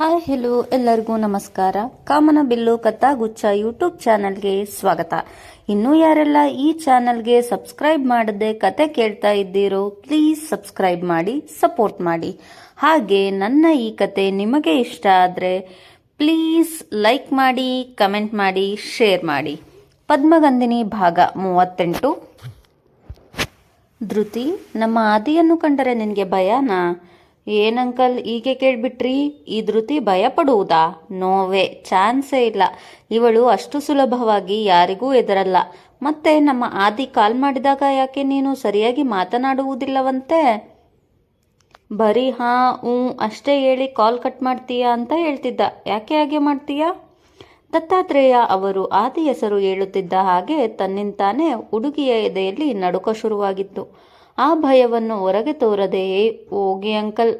Hi hello ಎಲ್ಲರಿಗೂ ನಮಸ್ಕಾರ. ಕಾಮನ bill ಕಥಾಗುಚ್ಛ YouTube ಚಾನಲ್ಗೆ ಸ್ವಾಗತ. ಇನ್ನೂ ಯಾರೆಲ್ಲ ಈ ಚಾನಲ್ಗೆ ಸಬ್ಸ್ಕ್ರೈಬ್ ಮಾಡದೆ ಕತೆ ಕೇಳ್ತಾ ಇದ್ದೀರೋ ಪ್ಲೀಸ್ ಸಬ್ಸ್ಕ್ರೈಬ್ ಮಾಡಿ ಸಪೋರ್ಟ್ ಮಾಡಿ. ಹಾಗೆ ನನ್ನ ಈ ಕತೆ ನಿಮಗೆ ಇಷ್ಟ ಆದರೆ ಪ್ಲೀಸ್ ಲೈಕ್ ಮಾಡಿ ಕಮೆಂಟ್ ಮಾಡಿ ಶೇರ್ ಮಾಡಿ. ಪದ್ಮಗಂಧಿನಿ ಭಾಗ ಮೂವತ್ತೆಂಟು. ಧೃತಿ, ನಮ್ಮ ಆದಿಯನ್ನು ಕಂಡರೆ ನಿನಗೆ ಭಯನಾ? ಏನಂಕಲ್ ಹೀಗೆ ಕೇಳ್ಬಿಟ್ರಿ? ಈ ಧೃತಿ ಭಯಪಡುವುದಾ? ನೋವೇ, ಚಾನ್ಸೇ ಇಲ್ಲ. ಇವಳು ಅಷ್ಟು ಸುಲಭವಾಗಿ ಯಾರಿಗೂ ಎದರಲ್ಲ ಮತ್ತೆ ನಮ್ಮ ಆದಿ ಕಾಲ್ ಮಾಡಿದಾಗ ಯಾಕೆ ನೀನು ಸರಿಯಾಗಿ ಮಾತನಾಡುವುದಿಲ್ಲವಂತೆ? ಬರೀ ಹಾ, ಹ್ಞೂ ಅಷ್ಟೇ ಹೇಳಿ ಕಾಲ್ ಕಟ್ ಮಾಡ್ತೀಯಾ ಅಂತ ಹೇಳ್ತಿದ್ದ. ಯಾಕೆ ಹಾಗೆ ಮಾಡ್ತೀಯಾ? ದತ್ತಾತ್ರೇಯ ಅವರು ಆದಿ ಹೆಸರು ಹೇಳುತ್ತಿದ್ದ ಹಾಗೆ ತನ್ನಿಂತಾನೇ ಹುಡುಗಿಯ ಎದೆಯಲ್ಲಿ ನಡುಕ ಶುರುವಾಗಿತ್ತು. ಆ ಭಯವನ್ನು ಹೊರಗೆ ತೋರದೆ ಹೋಗಿ ಅಂಕಲ್,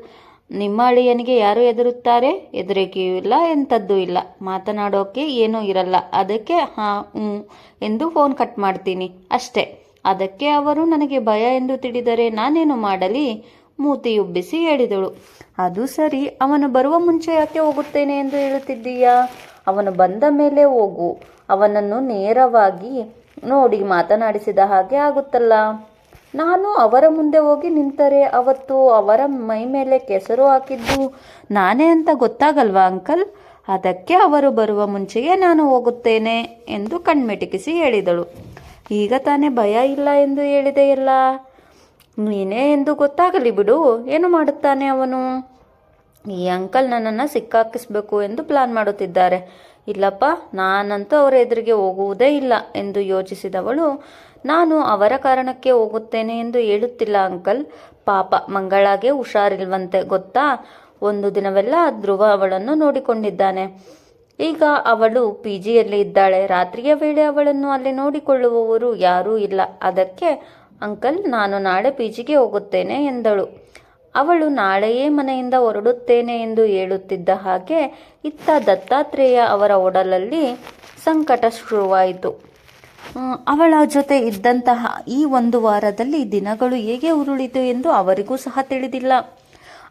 ನಿಮ್ಮ ಅಳಿಯನಿಗೆ ಯಾರು ಎದುರುತ್ತಾರೆ ಹೆದರಿಕೆಯೂ ಇಲ್ಲ, ಎಂಥದ್ದು ಇಲ್ಲ. ಮಾತನಾಡೋಕೆ ಏನೂ ಇರಲ್ಲ. ಅದಕ್ಕೆ ಹಾ ಹ್ಞೂ ಎಂದು ಫೋನ್ ಕಟ್ ಮಾಡ್ತೀನಿ. ಅಷ್ಟೇ. ಅದಕ್ಕೆ ಅವರು ನನಗೆ ಭಯ ಎಂದು ತಿಳಿದರೆ ನಾನೇನು ಮಾಡಲಿ? ಮೂತಿಯುಬ್ಬಿಸಿ ಹೇಳಿದಳು. ಅದು ಸರಿ. ಅವನು ಬರುವ ಮುಂಚೆ ಯಾಕೆ ಹೋಗುತ್ತೇನೆ ಎಂದು ಹೇಳುತ್ತಿದ್ದೀಯಾ? ಅವನು ಬಂದ ಮೇಲೆ ಹೋಗು. ಅವನನ್ನು ನೇರವಾಗಿ ನೋಡಿ ಮಾತನಾಡಿಸಿದ ಹಾಗೆ ಆಗುತ್ತಲ್ಲ. ನಾನು ಅವರ ಮುಂದೆ ಹೋಗಿ ನಿಂತರೆ ಅವತ್ತು ಅವರ ಮೈ ಮೇಲೆ ಕೆಸರು ಹಾಕಿದ್ದು ನಾನೇ ಅಂತ ಗೊತ್ತಾಗಲ್ವಾ ಅಂಕಲ್? ಅದಕ್ಕೆ ಅವರು ಬರುವ ಮುಂಚೆಯೇ ನಾನು ಹೋಗುತ್ತೇನೆ ಎಂದು ಕಣ್ಮಿಟಿಕಿಸಿ ಹೇಳಿದಳು. ಈಗ ತಾನೇ ಭಯ ಇಲ್ಲ ಎಂದು ಹೇಳಿದೆಯಲ್ಲ ನೀನೇ ಎಂದು ಗೊತ್ತಾಗಲಿ ಬಿಡು, ಏನು ಮಾಡುತ್ತಾನೆ ಅವನು? ಈ ಅಂಕಲ್ ನನ್ನನ್ನು ಸಿಕ್ಕಾಕಿಸ್ಬೇಕು ಎಂದು ಪ್ಲಾನ್ ಮಾಡುತ್ತಿದ್ದಾರೆ. ಇಲ್ಲಪ್ಪ, ನಾನಂತೂ ಅವರ ಎದುರಿಗೆ ಹೋಗುವುದೇ ಇಲ್ಲ ಎಂದು ಯೋಚಿಸಿದವಳು ನಾನು ಅವರ ಕಾರಣಕ್ಕೆ ಹೋಗುತ್ತೇನೆ ಎಂದು ಹೇಳುತ್ತಿಲ್ಲ, ಅಂಕಲ್. ಪಾಪ, ಮಂಗಳಾಗೆ ಹುಷಾರಿಲ್ವಂತೆ, ಗೊತ್ತಾ? ಒಂದು ದಿನವೆಲ್ಲ ಧ್ರುವ ಅವಳನ್ನು ನೋಡಿಕೊಂಡಿದ್ದಾನೆ. ಈಗ ಅವಳು ಪಿ ಜಿಯಲ್ಲಿ ಇದ್ದಾಳೆ. ರಾತ್ರಿಯ ವೇಳೆ ಅವಳನ್ನು ಅಲ್ಲಿ ನೋಡಿಕೊಳ್ಳುವವರು ಯಾರೂ ಇಲ್ಲ. ಅದಕ್ಕೆ, ಅಂಕಲ್, ನಾನು ನಾಳೆ ಪಿ ಜಿಗೆ ಹೋಗುತ್ತೇನೆ, ಎಂದಳು. ಅವಳು ನಾಳೆಯೇ ಮನೆಯಿಂದ ಹೊರಡುತ್ತೇನೆ ಎಂದು ಹೇಳುತ್ತಿದ್ದ ಹಾಗೆ ಇತ್ತ ದತ್ತಾತ್ರೇಯ ಅವರ ಒಡಲಲ್ಲಿ ಸಂಕಟ ಶುರುವಾಯಿತು. ಅವಳ ಜೊತೆ ಇದ್ದಂತಹ ಈ ಒಂದು ವಾರದಲ್ಲಿ ದಿನಗಳು ಹೇಗೆ ಉರುಳಿತು ಎಂದು ಅವರಿಗೂ ಸಹ ತಿಳಿದಿಲ್ಲ.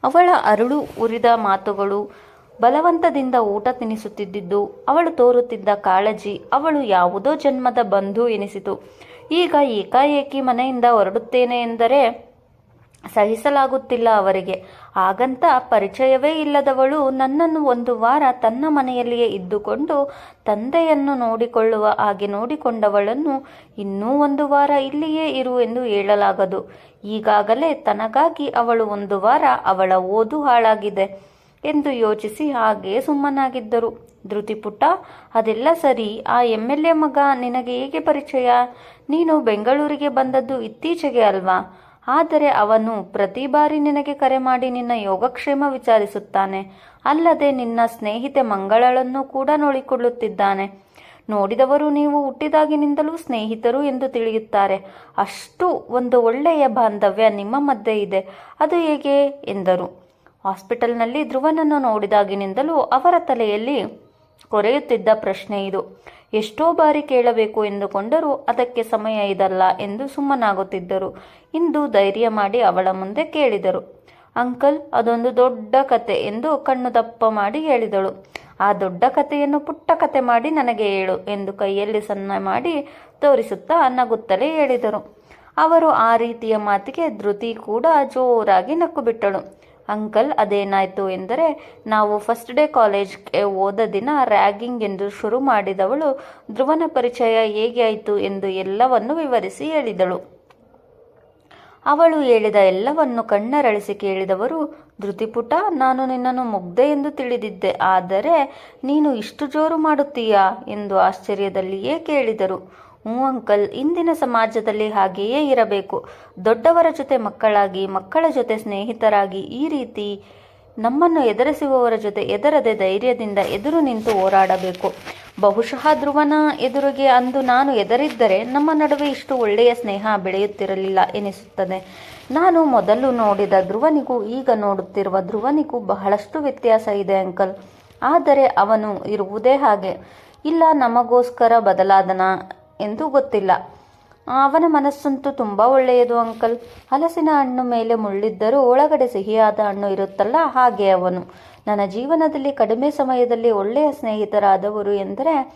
ಅವಳ ಅರಳು ಉರಿದ ಮಾತುಗಳು ಬಲವಂತದಿಂದ ಊಟ ತಿನಿಸುತ್ತಿದ್ದು ಅವಳು ತೋರುತ್ತಿದ್ದ ಕಾಳಜಿ, ಅವಳು ಯಾವುದೋ ಜನ್ಮದ ಬಂಧು ಎನಿಸಿತು. ಈಗ ಏಕಾಏಕಿ ಮನೆಯಿಂದ ಹೊರಡುತ್ತೇನೆ ಎಂದರೆ ಸಹಿಸಲಾಗುತ್ತಿಲ್ಲ ಅವರಿಗೆ. ಹಾಗಂತ ಪರಿಚಯವೇ ಇಲ್ಲದವಳು ನನ್ನನ್ನು ಒಂದು ವಾರ ತನ್ನ ಮನೆಯಲ್ಲಿಯೇ ಇದ್ದುಕೊಂಡು ತಂದೆಯನ್ನು ನೋಡಿಕೊಳ್ಳುವ ಹಾಗೆ ನೋಡಿಕೊಂಡವಳನ್ನು ಇನ್ನೂ ಒಂದು ವಾರ ಇಲ್ಲಿಯೇ ಇರು ಎಂದು ಹೇಳಲಾಗದು. ಈಗಾಗಲೇ ತನಗಾಗಿ ಅವಳು ಒಂದು ವಾರ ಅವಳ ಓದು ಹಾಳಾಗಿದೆ ಎಂದು ಯೋಚಿಸಿ ಹಾಗೆ ಸುಮ್ಮನಾಗಿದ್ದರು. ಧೃತಿಪುಟ್ಟ, ಅದೆಲ್ಲ ಸರಿ. ಆ ಎಂ ಎಲ್ ಎ ಮಗ ನಿನಗೆ ಹೇಗೆ ಪರಿಚಯ? ನೀನು ಬೆಂಗಳೂರಿಗೆ ಬಂದದ್ದು ಇತ್ತೀಚೆಗೆ ಅಲ್ವಾ? ಆದರೆ ಅವನು ಪ್ರತಿ ಬಾರಿ ನಿನಗೆ ಕರೆ ಮಾಡಿ ನಿನ್ನ ಯೋಗಕ್ಷೇಮ ವಿಚಾರಿಸುತ್ತಾನೆ. ಅಲ್ಲದೆ ನಿನ್ನ ಸ್ನೇಹಿತೆ ಮಂಗಳಳನ್ನು ಕೂಡ ನೋಡಿಕೊಳ್ಳುತ್ತಿದ್ದಾನೆ. ನೋಡಿದವರು ನೀವು ಹುಟ್ಟಿದಾಗಿನಿಂದಲೂ ಸ್ನೇಹಿತರು ಎಂದು ತಿಳಿಯುತ್ತಾರೆ. ಅಷ್ಟು ಒಂದು ಒಳ್ಳೆಯ ಬಾಂಧವ್ಯ ನಿಮ್ಮ ಮಧ್ಯೆ ಇದೆ. ಅದು ಹೇಗೆ? ಎಂದರು. ಹಾಸ್ಪಿಟಲ್ನಲ್ಲಿ ಧ್ರುವನನ್ನು ನೋಡಿದಾಗಿನಿಂದಲೂ ಅವರ ತಲೆಯಲ್ಲಿ ಕೊರೆಯುತ್ತಿದ್ದ ಪ್ರಶ್ನೆ ಇದು. ಎಷ್ಟೋ ಬಾರಿ ಕೇಳಬೇಕು ಎಂದುಕೊಂಡರೂ ಅದಕ್ಕೆ ಸಮಯ ಇದಲ್ಲ ಎಂದು ಸುಮ್ಮನಾಗುತ್ತಿದ್ದರು. ಇಂದು ಧೈರ್ಯ ಮಾಡಿ ಅವಳ ಮುಂದೆ ಕೇಳಿದರು. ಅಂಕಲ್, ಅದೊಂದು ದೊಡ್ಡ ಕತೆ ಎಂದು ಕಣ್ಣು ದಪ್ಪ ಮಾಡಿ ಹೇಳಿದಳು. ಆ ದೊಡ್ಡ ಕಥೆಯನ್ನು ಪುಟ್ಟ ಕತೆ ಮಾಡಿ ನನಗೆ ಹೇಳು ಎಂದು ಕೈಯಲ್ಲಿ ಸನ್ನ ಮಾಡಿ ತೋರಿಸುತ್ತಾ ನಗುತ್ತಲೇ ಹೇಳಿದರು. ಅವರು ಆ ರೀತಿಯ ಮಾತಿಗೆ ಧೃತಿ ಕೂಡ ಜೋರಾಗಿ ನಕ್ಕು ಬಿಟ್ಟಳು ಅಂಕಲ್, ಅದೇನಾಯ್ತು ಎಂದರೆ, ನಾವು ಫಸ್ಟ್ ಡೇ ಕಾಲೇಜ್ಗೆ ಹೋದ ದಿನ ರ್ಯಾಗಿಂಗ್ ಎಂದು ಶುರು ಮಾಡಿದವಳು, ಧ್ರುವನ ಪರಿಚಯ ಹೇಗೆ ಆಯಿತು? ಎಂದು ಎಲ್ಲವನ್ನು ವಿವರಿಸಿ ಹೇಳಿದಳು. ಅವಳು ಹೇಳಿದ ಎಲ್ಲವನ್ನು ಕಣ್ಣರಳಿಸಿ ಕೇಳಿದವರು, ಧೃತಿಪುಟ, ನಾನು ನಿನ್ನನ್ನು ಮುಗ್ದೆ ಎಂದು ತಿಳಿದಿದ್ದೆ, ಆದರೆ ನೀನು ಇಷ್ಟು ಜೋರು ಮಾಡುತ್ತೀಯಾ? ಎಂದು ಆಶ್ಚರ್ಯದಲ್ಲಿಯೇ ಕೇಳಿದರು. ಹ್ಞೂ ಅಂಕಲ್, ಇಂದಿನ ಸಮಾಜದಲ್ಲಿ ಹಾಗೆಯೇ ಇರಬೇಕು. ದೊಡ್ಡವರ ಜೊತೆ ಮಕ್ಕಳಾಗಿ, ಮಕ್ಕಳ ಜೊತೆ ಸ್ನೇಹಿತರಾಗಿ ಈ ರೀತಿ ನಮ್ಮನ್ನು ಎದುರಿಸುವವರ ಜೊತೆ ಎದರದೆ ಧೈರ್ಯದಿಂದ ಎದುರು ನಿಂತು ಹೋರಾಡಬೇಕು. ಬಹುಶಃ ಧ್ರುವನ ಎದುರಿಗೆ ಅಂದು ನಾನು ಎದರಿದ್ದರೆ ನಮ್ಮ ನಡುವೆ ಇಷ್ಟು ಒಳ್ಳೆಯ ಸ್ನೇಹ ಬೆಳೆಯುತ್ತಿರಲಿಲ್ಲ ಎನಿಸುತ್ತದೆ. ನಾನು ಮೊದಲು ನೋಡಿದ ಧ್ರುವನಿಗೂ ಈಗ ನೋಡುತ್ತಿರುವ ಧ್ರುವನಿಗೂ ಬಹಳಷ್ಟು ವ್ಯತ್ಯಾಸ ಇದೆ ಅಂಕಲ್. ಆದರೆ ಅವನು ಇರುವುದೇ ಹಾಗೆ. ಇಲ್ಲ, ನಮಗೋಸ್ಕರ ಬದಲಾದನ ಎಂದು ಗೊತ್ತಿಲ್ಲ. ಅವನ ಮನಸ್ಸಂತೂ ತುಂಬ ಒಳ್ಳೆಯದು, ಅಂಕಲ್. ಹಲಸಿನ ಹಣ್ಣು ಮೇಲೆ ಮುಳ್ಳಿದ್ದರೂ ಒಳಗಡೆ ಸಿಹಿಯಾದ ಹಣ್ಣು ಇರುತ್ತಲ್ಲ, ಹಾಗೆ ಅವನು. ನನ್ನ ಜೀವನದಲ್ಲಿ ಕಡಿಮೆ ಸಮಯದಲ್ಲಿ ಒಳ್ಳೆಯ ಸ್ನೇಹಿತರಾದವರು ಎಂದರೆ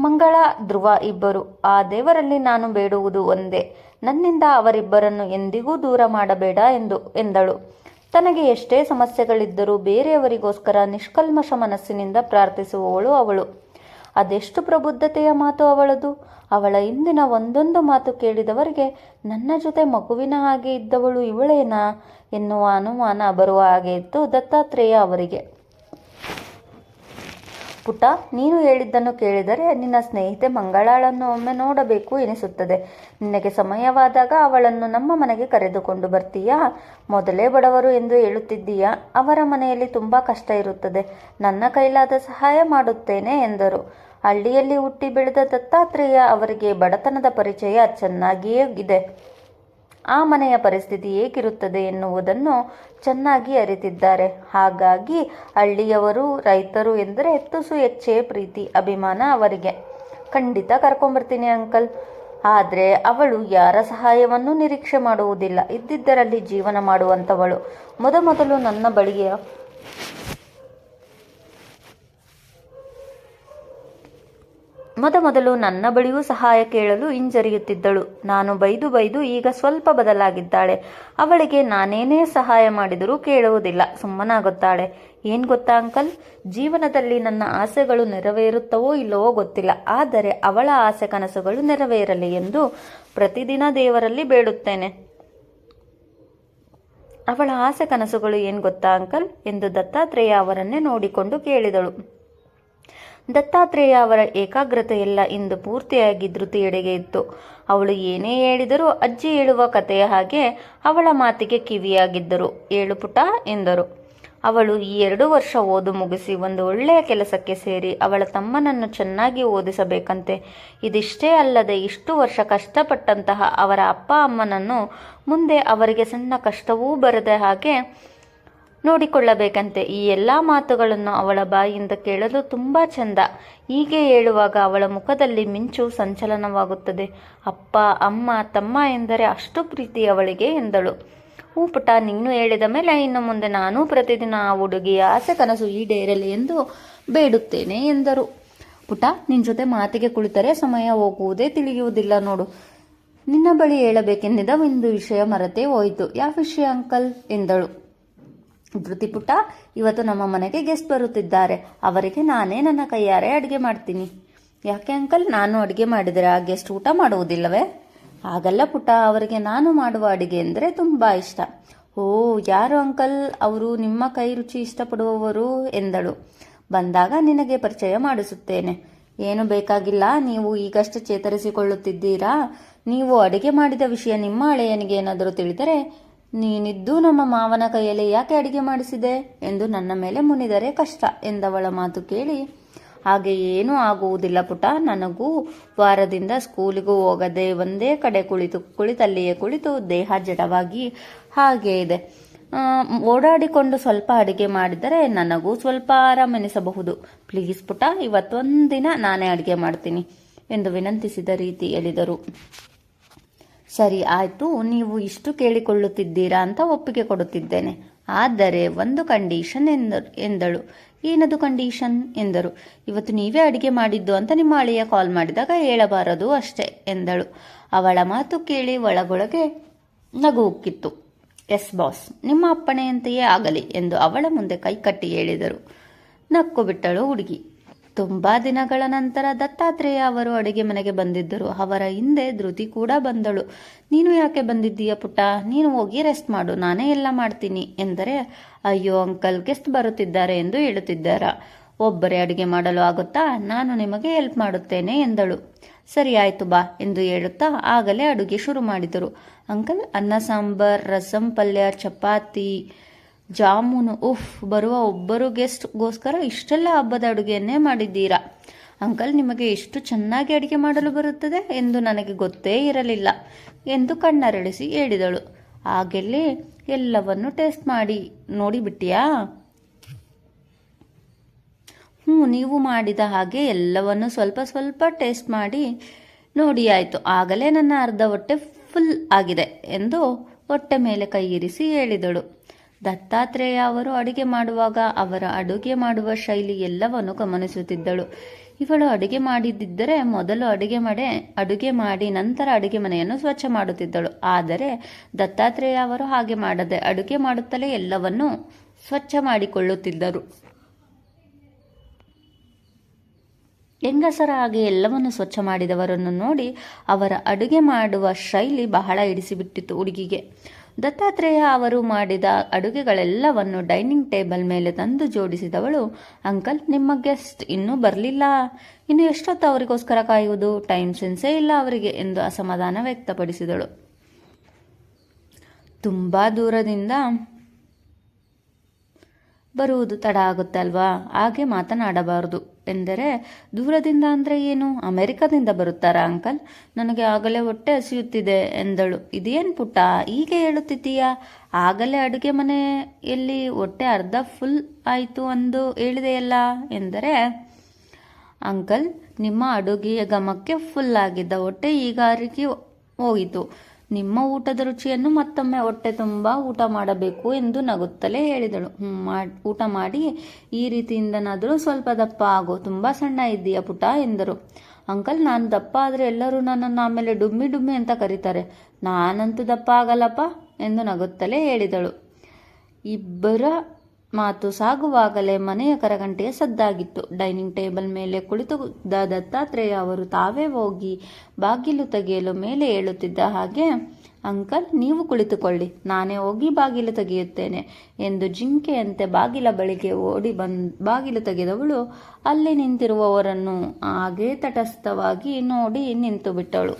ಮಂಗಳ, ಧ್ರುವ ಇಬ್ಬರು. ಆ ದೇವರಲ್ಲಿ ನಾನು ಬೇಡುವುದು ಒಂದೇ. ನನ್ನಿಂದ ಅವರಿಬ್ಬರನ್ನು ಎಂದಿಗೂ ದೂರ ಮಾಡಬೇಡ ಎಂದು ಎಂದಳು. ತನಗೆ ಎಷ್ಟೇ ಸಮಸ್ಯೆಗಳಿದ್ದರೂ ಬೇರೆಯವರಿಗೋಸ್ಕರ ನಿಷ್ಕಲ್ಮಶ ಮನಸ್ಸಿನಿಂದ ಪ್ರಾರ್ಥಿಸುವವಳು ಅವಳು. ಅದೆಷ್ಟು ಪ್ರಬುದ್ಧತೆಯ ಮಾತು ಅವಳದು? ಅವಳ ಇಂದಿನ ಒಂದೊಂದು ಮಾತು ಕೇಳಿದವರಿಗೆ ನನ್ನ ಜೊತೆ ಮಗುವಿನ ಹಾಗೆ ಇದ್ದವಳು ಇವಳೇನಾ? ಎನ್ನುವ ಅನುಮಾನ ಬರುವ ಹಾಗೆ ಇತ್ತು ದತ್ತಾತ್ರೇಯ ಅವರಿಗೆ. ಪುಟ ನೀನು ಹೇಳಿದ್ದನ್ನು ಕೇಳಿದರೆ ನಿನ್ನ ಸ್ನೇಹಿತೆ ಮಂಗಳಾಳನ್ನು ಒಮ್ಮೆ ನೋಡಬೇಕು ಎನಿಸುತ್ತದೆ. ನಿನಗೆ ಸಮಯವಾದಾಗ ಅವಳನ್ನು ನಮ್ಮ ಮನೆಗೆ ಕರೆದುಕೊಂಡು ಬರ್ತೀಯಾ? ಮೊದಲೇ ಬಡವರು ಎಂದು ಹೇಳುತ್ತಿದ್ದೀಯಾ? ಅವರ ಮನೆಯಲ್ಲಿ ತುಂಬ ಕಷ್ಟ ಇರುತ್ತದೆ. ನನ್ನ ಕೈಲಾದ ಸಹಾಯ ಮಾಡುತ್ತೇನೆ ಎಂದರು. ಹಳ್ಳಿಯಲ್ಲಿ ಹುಟ್ಟಿ ಬೆಳೆದ ದತ್ತಾತ್ರೇಯ ಅವರಿಗೆ ಬಡತನದ ಪರಿಚಯ ಚೆನ್ನಾಗಿಯೇ ಇದೆ. ಆ ಮನೆಯ ಪರಿಸ್ಥಿತಿ ಹೇಗಿರುತ್ತದೆ ಎನ್ನುವುದನ್ನು ಚೆನ್ನಾಗಿ ಅರಿತಿದ್ದಾರೆ. ಹಾಗಾಗಿ ಹಳ್ಳಿಯವರು, ರೈತರು ಎಂದರೆ ತುಸು ಹೆಚ್ಚೇ ಪ್ರೀತಿ, ಅಭಿಮಾನ ಅವರಿಗೆ. ಖಂಡಿತ ಕರ್ಕೊಂಬರ್ತೀನಿ ಅಂಕಲ್. ಆದರೆ ಅವಳು ಯಾರ ಸಹಾಯವನ್ನು ನಿರೀಕ್ಷೆ ಮಾಡುವುದಿಲ್ಲ. ಇದ್ದಿದ್ದರಲ್ಲಿ ಜೀವನ ಮಾಡುವಂಥವಳು. ಮೊದಮೊದಲು ನನ್ನ ಬಳಿಯ ಮೊದಮೊದಲು ನನ್ನ ಬಳಿಯೂ ಸಹಾಯ ಕೇಳಲು ಹಿಂಜರಿಯುತ್ತಿದ್ದಳು. ನಾನು ಬೈದು ಬೈದು ಈಗ ಸ್ವಲ್ಪ ಬದಲಾಗಿದ್ದಾಳೆ. ಅವಳಿಗೆ ನಾನೇನೇ ಸಹಾಯ ಮಾಡಿದರೂ ಕೇಳುವುದಿಲ್ಲ. ಸುಮ್ಮನಾಗುತ್ತಾಳೆ. ಏನು ಗೊತ್ತಾ ಅಂಕಲ್? ಜೀವನದಲ್ಲಿ ನನ್ನ ಆಸೆಗಳು ನೆರವೇರುತ್ತವೋ ಇಲ್ಲವೋ ಗೊತ್ತಿಲ್ಲ. ಆದರೆ ಅವಳ ಆಸೆ ಕನಸುಗಳು ನೆರವೇರಲಿ ಎಂದು ಪ್ರತಿದಿನ ದೇವರಲ್ಲಿ ಬೇಡುತ್ತೇನೆ. ಅವಳ ಆಸೆ ಕನಸುಗಳು ಏನು ಗೊತ್ತಾ ಅಂಕಲ್? ಎಂದು ದತ್ತಾತ್ರೇಯ ಅವರನ್ನೇ ನೋಡಿಕೊಂಡು ಕೇಳಿದಳು. ದತ್ತಾತ್ರೇಯ ಅವರ ಏಕಾಗ್ರತೆಯೆಲ್ಲ ಇಂದು ಪೂರ್ತಿಯಾಗಿ ಧೃತಿಯೆಡೆಗೆ ಇತ್ತು. ಅವಳು ಏನೇ ಹೇಳಿದರೂ ಅಜ್ಜಿ ಹೇಳುವ ಕಥೆಯ ಹಾಗೆ ಅವಳ ಮಾತಿಗೆ ಕಿವಿಯಾಗಿದ್ದರು. ಏಳು ಪುಟ ಎಂದರು. ಅವಳು ಈ ಎರಡು ವರ್ಷ ಓದು ಮುಗಿಸಿ ಒಂದು ಒಳ್ಳೆಯ ಕೆಲಸಕ್ಕೆ ಸೇರಿ ಅವಳ ತಮ್ಮನನ್ನು ಚೆನ್ನಾಗಿ ಓದಿಸಬೇಕಂತೆ. ಇದಿಷ್ಟೇ ಅಲ್ಲದೆ ಇಷ್ಟು ವರ್ಷ ಕಷ್ಟಪಟ್ಟಂತಹ ಅವರ ಅಪ್ಪ ಅಮ್ಮನನ್ನು ಮುಂದೆ ಅವರಿಗೆ ಸಣ್ಣ ಕಷ್ಟವೂ ಬರದೆ ಹಾಗೆ ನೋಡಿಕೊಳ್ಳಬೇಕಂತೆ. ಈ ಎಲ್ಲ ಮಾತುಗಳನ್ನು ಅವಳ ಬಾಯಿಯಿಂದ ಕೇಳಲು ತುಂಬ ಚಂದ. ಹೀಗೆ ಹೇಳುವಾಗ ಅವಳ ಮುಖದಲ್ಲಿ ಮಿಂಚು ಸಂಚಲನವಾಗುತ್ತದೆ. ಅಪ್ಪ, ಅಮ್ಮ, ತಮ್ಮ ಎಂದರೆ ಅಷ್ಟು ಪ್ರೀತಿ ಅವಳಿಗೆ ಎಂದಳು. ಹೂ ಪುಟ ನೀನು ಹೇಳಿದ ಮೇಲೆ ಇನ್ನು ಮುಂದೆ ನಾನು ಪ್ರತಿದಿನ ಆ ಹುಡುಗಿಯ ಆಸೆ ಕನಸು ಈಡೇರಲಿ ಎಂದು ಬೇಡುತ್ತೇನೆ ಎಂದರು. ಪುಟ ನಿನ್ನ ಜೊತೆ ಮಾತಿಗೆ ಕುಳಿತರೆ ಸಮಯ ಹೋಗುವುದೇ ತಿಳಿಯುವುದಿಲ್ಲ ನೋಡು. ನಿನ್ನ ಬಳಿ ಹೇಳಬೇಕೆಂದಿದ್ದ ಒಂದು ವಿಷಯ ಮರೆತೇ ಹೋಯಿತು. ಯಾವ ವಿಷಯ, ಅಂಕಲ್? ಎಂದಳು. ಧೃತಿಪುಟ ಇವತ್ತು ನಮ್ಮ ಮನೆಗೆ ಗೆಸ್ಟ್ ಬರುತ್ತಿದ್ದಾರೆ. ಅವರಿಗೆ ನಾನೇ ನನ್ನ ಕೈಯಾರೆ ಅಡುಗೆ ಮಾಡ್ತೀನಿ. ಯಾಕೆ ಅಂಕಲ್ ನಾನು ಅಡುಗೆ ಮಾಡಿದರೆ ಆ ಗೆಸ್ಟ್ ಊಟ ಮಾಡುವುದಿಲ್ಲವೇ? ಆಗಲ್ಲ ಪುಟ ಅವರಿಗೆ ನಾನು ಮಾಡುವ ಅಡುಗೆ ಅಂದರೆ ತುಂಬ ಇಷ್ಟ. ಓ, ಯಾರು ಅಂಕಲ್ ಅವರು ನಿಮ್ಮ ಕೈ ರುಚಿ ಇಷ್ಟಪಡುವವರು ಎಂದಳು. ಬಂದಾಗ ನಿನಗೆ ಪರಿಚಯ ಮಾಡಿಸುತ್ತೇನೆ. ಏನು ಬೇಕಾಗಿಲ್ಲ, ನೀವು ಈಗಷ್ಟೇ ಚೇತರಿಸಿಕೊಳ್ಳುತ್ತಿದ್ದೀರಾ? ನೀವು ಅಡುಗೆ ಮಾಡಿದ ವಿಷಯ ನಿಮ್ಮ ಅಳೆಯನಿಗೆ ಏನಾದರೂ ತಿಳಿದರೆ ನೀನಿದ್ದು ನಮ್ಮ ಮಾವನ ಕೈಯಲ್ಲಿ ಯಾಕೆ ಅಡಿಗೆ ಮಾಡಿಸಿದೆ ಎಂದು ನನ್ನ ಮೇಲೆ ಮುನಿದರೆ ಕಷ್ಟ ಎಂದವಳ ಮಾತು ಕೇಳಿ, ಹಾಗೆ ಏನೂ ಆಗುವುದಿಲ್ಲ ಪುಟ, ನನಗೂ ವಾರದಿಂದ ಸ್ಕೂಲಿಗೂ ಹೋಗದೆ ಒಂದೇ ಕಡೆ ಕುಳಿತು, ಕುಳಿತಲ್ಲಿಯೇ ಕುಳಿತು ದೇಹ ಜಡವಾಗಿ ಹಾಗೆ ಇದೆ. ಓಡಾಡಿಕೊಂಡು ಸ್ವಲ್ಪ ಅಡಿಗೆ ಮಾಡಿದರೆ ನನಗೂ ಸ್ವಲ್ಪ ಆರಾಮೆನಿಸಬಹುದು. ಪ್ಲೀಸ್ ಪುಟ, ಇವತ್ತೊಂದಿನ ನಾನೇ ಅಡಿಗೆ ಮಾಡ್ತೀನಿ ಎಂದು ವಿನಂತಿಸಿದ ರೀತಿ ಹೇಳಿದರು. ಸರಿ, ಆಯಿತು, ನೀವು ಇಷ್ಟು ಕೇಳಿಕೊಳ್ಳುತ್ತಿದ್ದೀರಾ ಅಂತ ಒಪ್ಪಿಗೆ ಕೊಡುತ್ತಿದ್ದೇನೆ. ಆದರೆ ಒಂದು ಕಂಡೀಷನ್ ಎಂದರು, ಎಂದಳು. ಏನದು ಕಂಡೀಷನ್? ಎಂದರು. ಇವತ್ತು ನೀವೇ ಅಡಿಗೆ ಮಾಡಿದ್ದು ಅಂತ ನಿಮ್ಮ ಅಳಿಯ ಕಾಲ್ ಮಾಡಿದಾಗ ಹೇಳಬಾರದು ಅಷ್ಟೇ, ಎಂದಳು. ಅವಳ ಮಾತು ಕೇಳಿ ಒಳಗೊಳಗೆ ನಗು ಉಕ್ಕಿತ್ತು. ಎಸ್, ಬಾಸ್, ನಿಮ್ಮ ಅಪ್ಪಣೆಯಂತೆಯೇ ಆಗಲಿ, ಎಂದು ಅವಳ ಮುಂದೆ ಕೈ ಕಟ್ಟಿ ಹೇಳಿದರು. ನಕ್ಕು ಬಿಟ್ಟಳು ಹುಡುಗಿ. ತುಂಬಾ ದಿನಗಳ ನಂತರ ದತ್ತಾತ್ರೇಯ ಅವರು ಅಡುಗೆ ಮನೆಗೆ ಬಂದಿದ್ದರು. ಅವರ ಹಿಂದೆ ಧೃತಿ ಕೂಡ ಬಂದಳು. ನೀನು ಯಾಕೆ ಬಂದಿದ್ದೀಯ ಪುಟ್ಟ? ನೀನು ಹೋಗಿ ರೆಸ್ಟ್ ಮಾಡು. ನಾನೇ ಎಲ್ಲ ಮಾಡ್ತೀನಿ ಎಂದರೆ, ಅಯ್ಯೋ ಅಂಕಲ್ ಗೆಸ್ಟ್ ಬರುತ್ತಿದ್ದಾರೆ ಎಂದು ಹೇಳುತ್ತಿದ್ದಾರ. ಒಬ್ಬರೇ ಅಡುಗೆ ಮಾಡಲು ಆಗುತ್ತಾ? ನಾನು ನಿಮಗೆ ಹೆಲ್ಪ್ ಮಾಡುತ್ತೇನೆ ಎಂದಳು. ಸರಿ ಆಯ್ತು ಬಾ ಎಂದು ಹೇಳುತ್ತಾ ಆಗಲೇ ಅಡುಗೆ ಶುರು ಮಾಡಿದರು. ಅಂಕಲ್ ಅನ್ನ ಸಾಂಬಾರ್, ರಸಂ, ಪಲ್ಯ, ಚಪಾತಿ ಜಾಮೂನು, ಉಫ್, ಬರುವ ಒಬ್ಬರು ಗೆಸ್ಟ್ಗೋಸ್ಕರ ಇಷ್ಟೆಲ್ಲ ಹಬ್ಬದ ಅಡುಗೆಯನ್ನೇ ಮಾಡಿದ್ದೀರಾ? ಅಂಕಲ್, ನಿಮಗೆ ಎಷ್ಟು ಚೆನ್ನಾಗಿ ಅಡುಗೆ ಮಾಡಲು ಬರುತ್ತದೆ ಎಂದು ನನಗೆ ಗೊತ್ತೇ ಇರಲಿಲ್ಲ ಎಂದು ಕಣ್ಣರಳಿಸಿ ಹೇಳಿದಳು. ಹಾಗೆಲ್ಲೇ ಎಲ್ಲವನ್ನು ಟೇಸ್ಟ್ ಮಾಡಿ ನೋಡಿಬಿಟ್ಟಿಯಾ ಹ್ಞೂ, ನೀವು ಮಾಡಿದ ಹಾಗೆ ಎಲ್ಲವನ್ನು ಸ್ವಲ್ಪ ಸ್ವಲ್ಪ ಟೇಸ್ಟ್ ಮಾಡಿ ನೋಡಿ ಆಯಿತು. ಆಗಲೇ ನನ್ನ ಅರ್ಧ ಹೊಟ್ಟೆ ಫುಲ್ ಆಗಿದೆ ಎಂದು ಹೊಟ್ಟೆ ಮೇಲೆ ಕೈ ಇರಿಸಿ ಹೇಳಿದಳು. ದತ್ತಾತ್ರೇಯ ಅವರು ಅಡುಗೆ ಮಾಡುವಾಗ ಅವರ ಅಡುಗೆ ಮಾಡುವ ಶೈಲಿ ಎಲ್ಲವನ್ನು ಗಮನಿಸುತ್ತಿದ್ದಳು. ಇವಳು ಅಡುಗೆ ಮಾಡಿದ್ದರೆ ಮೊದಲು ಅಡುಗೆ ಮಾಡಿ ಅಡುಗೆ ಮಾಡಿ ನಂತರ ಅಡುಗೆ ಮನೆಯನ್ನು ಸ್ವಚ್ಛ ಮಾಡುತ್ತಿದ್ದಳು. ಆದರೆ ದತ್ತಾತ್ರೇಯ ಅವರು ಹಾಗೆ ಮಾಡದೆ ಅಡುಗೆ ಮಾಡುತ್ತಲೇ ಎಲ್ಲವನ್ನೂ ಸ್ವಚ್ಛ ಮಾಡಿಕೊಳ್ಳುತ್ತಿದ್ದರು. ಹೆಂಗಸರ ಹಾಗೆ ಎಲ್ಲವನ್ನು ಸ್ವಚ್ಛ ಮಾಡಿದವರನ್ನು ನೋಡಿ ಅವರ ಅಡುಗೆ ಮಾಡುವ ಶೈಲಿ ಬಹಳ ಹಿಡಿಸಿಬಿಟ್ಟಿತ್ತು ಹುಡುಗಿಗೆ. ದತ್ತಾತ್ರೇಯ ಅವರು ಮಾಡಿದ ಅಡುಗೆಗಳೆಲ್ಲವನ್ನು ಡೈನಿಂಗ್ ಟೇಬಲ್ ಮೇಲೆ ತಂದು ಜೋಡಿಸಿದವಳು, ಅಂಕಲ್, ನಿಮ್ಮ ಗೆಸ್ಟ್ ಇನ್ನೂ ಬರಲಿಲ್ಲ. ಇನ್ನು ಎಷ್ಟೊತ್ತು ಅವರಿಗೋಸ್ಕರ ಕಾಯುವುದು? ಟೈಮ್ ಸೆನ್ಸೇ ಇಲ್ಲ ಅವರಿಗೆ ಎಂದು ಅಸಮಾಧಾನ ವ್ಯಕ್ತಪಡಿಸಿದಳು. ತುಂಬ ದೂರದಿಂದ ಬರುವುದು ತಡ ಆಗುತ್ತೆ ಅಲ್ವಾ ಹಾಗೆ ಮಾತನಾಡಬಾರದು. ಎಂದರೆ, ದೂರದಿಂದ ಅಂದರೆ ಏನು? ಅಮೆರಿಕದಿಂದ ಬರುತ್ತಾರಾ ಅಂಕಲ್? ನನಗೆ ಆಗಲೇ ಹೊಟ್ಟೆ ಹಸಿಯುತ್ತಿದೆ ಎಂದಳು. ಇದೇನು ಪುಟ್ಟ? ಹೀಗೆ ಹೇಳುತ್ತಿದ್ದೀಯಾ? ಆಗಲೇ ಅಡುಗೆ ಮನೆಯಲ್ಲಿ ಹೊಟ್ಟೆ ಅರ್ಧ ಫುಲ್ ಆಯಿತು ಅಂದು ಹೇಳಿದೆಯಲ್ಲ? ಎಂದರೆ, ಅಂಕಲ್, ನಿಮ್ಮ ಅಡುಗೆಯ ಗಮಕ್ಕೆ ಫುಲ್ ಆಗಿದ್ದ ಹೊಟ್ಟೆ ಈಗಾರಿಗೆ ಹೋಯಿತು. ನಿಮ್ಮ ಊಟದ ರುಚಿಯನ್ನು ಮತ್ತೊಮ್ಮೆ ಹೊಟ್ಟೆ ತುಂಬ ಊಟ ಮಾಡಬೇಕು ಎಂದು ನಗುತ್ತಲೇ ಹೇಳಿದಳು. ಊಟ ಮಾಡಿ ಈ ರೀತಿಯಿಂದನಾದರೂ ಸ್ವಲ್ಪ ದಪ್ಪ ಆಗೋ, ತುಂಬ ಸಣ್ಣ ಇದ್ದೀಯ ಪುಟ ಎಂದರು. ಅಂಕಲ್, ನಾನು ದಪ್ಪ ಆದರೆ ಎಲ್ಲರೂ ನನ್ನನ್ನು ಆಮೇಲೆ ಡುಮ್ಮಿ ಡುಮ್ಮಿ ಅಂತ ಕರೀತಾರೆ. ನಾನಂತೂ ದಪ್ಪ ಆಗಲ್ಲಪ್ಪ ಎಂದು ನಗುತ್ತಲೇ ಹೇಳಿದಳು. ಇಬ್ಬರ ಮಾತು ಸಾಗುವಾಗಲೇ ಮನೆಯ ಕರಗಂಟೆಯ ಸದ್ದಾಗಿತ್ತು. ಡೈನಿಂಗ್ ಟೇಬಲ್ ಮೇಲೆ ಕುಳಿತಿದ್ದ ದತ್ತಾತ್ರೇಯ ಅವರು ತಾವೇ ಹೋಗಿ ಬಾಗಿಲು ತೆಗೆಯಲು ಮೇಲೆ ಏಳುತ್ತಿದ್ದ ಹಾಗೆ, ಅಂಕಲ್, ನೀವು ಕುಳಿತುಕೊಳ್ಳಿ. ನಾನೇ ಹೋಗಿ ಬಾಗಿಲು ತೆಗೆಯುತ್ತೇನೆ ಎಂದು ಜಿಂಕೆಯಂತೆ ಬಾಗಿಲ ಬಳಿಗೆ ಓಡಿ ಬಂದ್, ಬಾಗಿಲು ತೆಗೆದವಳು ಅಲ್ಲಿ ನಿಂತಿರುವವರನ್ನು ಹಾಗೇ ತಟಸ್ಥವಾಗಿ ನೋಡಿ ನಿಂತು ಬಿಟ್ಟಳು